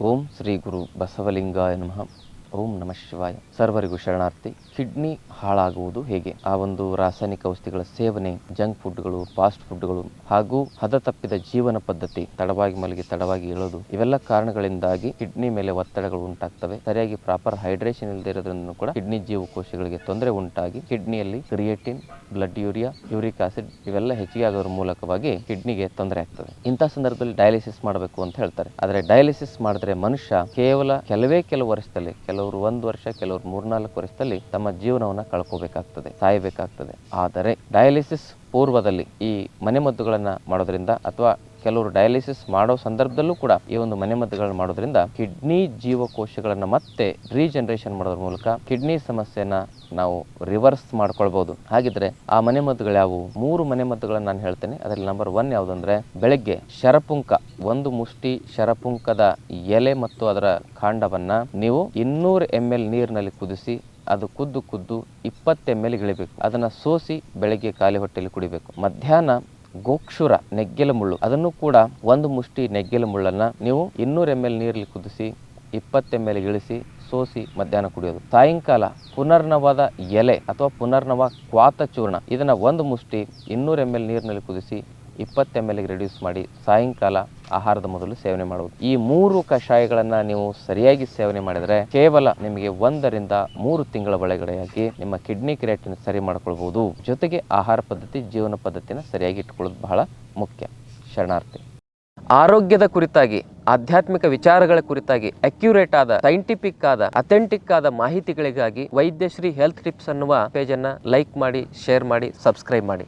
ಓಂ ಶ್ರೀ ಗುರು ಬಸವಲಿಂಗಾಯ ನಮಃ ಓಂ ನಮ ಶಿವಾಯ. ಸರ್ವರಿಗೂ ಶರಣಾರ್ಥಿ. ಕಿಡ್ನಿ ಹಾಳಾಗುವುದು ಹೇಗೆ? ಆ ಒಂದು ರಾಸಾಯನಿಕ ಔಷಧಿಗಳ ಸೇವನೆ, ಜಂಕ್ ಫುಡ್ಗಳು, ಫಾಸ್ಟ್ ಫುಡ್ಗಳು ಹಾಗೂ ಹದ ತಪ್ಪಿದ ಜೀವನ ಪದ್ಧತಿ, ತಡವಾಗಿ ಮಲಗಿ ತಡವಾಗಿ ಏಳೋದು ಇವೆಲ್ಲ ಕಾರಣಗಳಿಂದಾಗಿ ಕಿಡ್ನಿ ಮೇಲೆ ಒತ್ತಡಗಳು ಉಂಟಾಗ್ತವೆ. ಸರಿಯಾಗಿ ಪ್ರಾಪರ್ ಹೈಡ್ರೇಷನ್ ಇಲ್ಲದೆ ಇರೋದ್ರಿಂದ ಕೂಡ ಕಿಡ್ನಿ ಜೀವಕೋಶಗಳಿಗೆ ತೊಂದರೆ ಉಂಟಾಗಿ ಕಿಡ್ನಿಯಲ್ಲಿ creatine, blood urea, uric acid ಇವೆಲ್ಲ ಹೆಚ್ಚಿಗೆ ಆಗೋದ್ರ ಮೂಲಕವಾಗಿ ಕಿಡ್ನಿಗೆ ತೊಂದರೆ ಆಗ್ತದೆ ಇಂಥ ಸಂದರ್ಭದಲ್ಲಿ ಡಯಾಲಿಸಿಸ್ ಮಾಡಬೇಕು ಅಂತ ಹೇಳ್ತಾರೆ. ಆದರೆ ಡಯಾಲಿಸಿಸ್ ಮಾಡಿದ್ರೆ ಮನುಷ್ಯ ಕೇವಲ ಕೆಲವೇ ಕೆಲವು ವರ್ಷದಲ್ಲಿ ಕೆಲವರು ಒಂದು ವರ್ಷ, ಕೆಲವರು ಮೂರ್ನಾಲ್ಕು ವರ್ಷದಲ್ಲಿ ತಮ್ಮ ಜೀವನವನ್ನ ಕಳ್ಕೋಬೇಕಾಗ್ತದೆ, ಸಾಯಬೇಕಾಗ್ತದೆ. ಆದರೆ, ಡಯಾಲಿಸಿಸ್ ಪೂರ್ವದಲ್ಲಿ ಈ ಮನೆಮದ್ದುಗಳನ್ನು ಮಾಡೋದ್ರಿಂದ ಅಥವಾ ಕೆಲವರು ಡಯಾಲಿಸಿಸ್ ಮಾಡೋ ಸಂದರ್ಭದಲ್ಲೂ ಕೂಡ ಈ ಒಂದು ಮನೆಮದ್ದುಗಳನ್ನು ಮಾಡೋದ್ರಿಂದ ಕಿಡ್ನಿ ಜೀವಕೋಶಗಳನ್ನು ಮತ್ತೆ ರೀಜನರೇಷನ್ ಮಾಡೋದ್ರ ಮೂಲಕ ಕಿಡ್ನಿ ಸಮಸ್ಯೆನ ನಾವು ರಿವರ್ಸ್ ಮಾಡ್ಕೊಳ್ಬಹುದು ಹಾಗಿದ್ರೆ ಆ ಮನೆಮದ್ದುಗಳು ಯಾವುವು? ಮೂರು ಮನೆಮದ್ದುಗಳನ್ನು ನಾನು ಹೇಳ್ತೇನೆ. ಅದರಲ್ಲಿ ನಂಬರ್ ಒನ್ ಯಾವುದಂದ್ರೆ ಬೆಳಗ್ಗೆ ಶರಪುಂಕ, ಒಂದು ಮುಷ್ಟಿ ಶರಪುಂಕದ ಎಲೆ ಮತ್ತು ಅದರ ಕಾಂಡವನ್ನ ನೀವು ಇನ್ನೂರು ಎಂ ಎಲ್ ನೀರಿನಲ್ಲಿ ಕುದಿಸಿ ಅದು ಕುದ್ದು ಕುದ್ದು ಇಪ್ಪತ್ತು ಎಂ ಎಲ್ ಇಳಿಬೇಕು. ಅದನ್ನ ಸೋಸಿ ಬೆಳಗ್ಗೆ ಖಾಲಿ ಹೊಟ್ಟೆಯಲ್ಲಿ ಕುಡಿಬೇಕು. ಮಧ್ಯಾಹ್ನ ಗೋಕ್ಷುರ ನೆಗ್ಗೆಲ ಮುಳ್ಳು. ಅದನ್ನು ಕೂಡ ಒಂದು ಮುಷ್ಟಿ ನೆಗ್ಗೆಲ ಮುಳ್ಳನ್ನ ನೀವು ಇನ್ನೂರು ಎಂ ಎಲ್ ನೀರಲ್ಲಿ ಕುದಿಸಿ, ಇಪ್ಪತ್ತು ಎಂ ಎಲ್ ಇಳಿಸಿ, ಸೋಸಿ ಮಧ್ಯಾಹ್ನ ಕುಡಿಯೋದು. ಸಾಯಂಕಾಲ ಪುನರ್ನವಾದ ಎಲೆ ಅಥವಾ ಪುನರ್ನವ ಕ್ವಾತ ಚೂರ್ಣ ಇದನ್ನ ಒಂದು ಮುಷ್ಟಿ ಇನ್ನೂರು ಎಂ ಎಲ್ ನೀರಿನಲ್ಲಿ ಕುದಿಸಿ ಇಪ್ಪತ್ತು ಎಂ ಎಲ್ಗೆ ರೆಡ್ಯೂಸ್ ಮಾಡಿ ಸಾಯಂಕಾಲ ಆಹಾರದ ಮೊದಲು ಸೇವನೆ ಮಾಡುವುದು. ಈ ಮೂರು ಕಷಾಯಗಳನ್ನು ನೀವು ಸರಿಯಾಗಿ ಸೇವನೆ ಮಾಡಿದರೆ ಕೇವಲ ನಿಮಗೆ ಒಂದರಿಂದ ಮೂರು ತಿಂಗಳ ಒಳಗಡೆಯಾಗಿ ನಿಮ್ಮ ಕಿಡ್ನಿ ಕ್ರಿಯೇಟನ್ನು ಸರಿ ಮಾಡ್ಕೊಳ್ಬೋದು ಜೊತೆಗೆ ಆಹಾರ ಪದ್ಧತಿ, ಜೀವನ ಪದ್ಧತಿನ ಸರಿಯಾಗಿ ಇಟ್ಕೊಳ್ಳೋದು ಬಹಳ ಮುಖ್ಯ. ಶರಣಾರ್ಥಿ, ಆರೋಗ್ಯದ ಕುರಿತಾಗಿ, ಆಧ್ಯಾತ್ಮಿಕ ವಿಚಾರಗಳ ಕುರಿತಾಗಿ ಅಕ್ಯುರೇಟ್ ಆದ ಸೈಂಟಿಫಿಕ್ ಆದ ಅಥೆಂಟಿಕ್ ಆದ ಮಾಹಿತಿಗಳಿಗಾಗಿ ವೈದ್ಯಶ್ರೀ ಹೆಲ್ತ್ ಟಿಪ್ಸ್ ಅನ್ನುವ ಪೇಜನ್ನು ಲೈಕ್ ಮಾಡಿ ಶೇರ್ ಮಾಡಿ ಸಬ್ಸ್ಕ್ರೈಬ್ ಮಾಡಿ.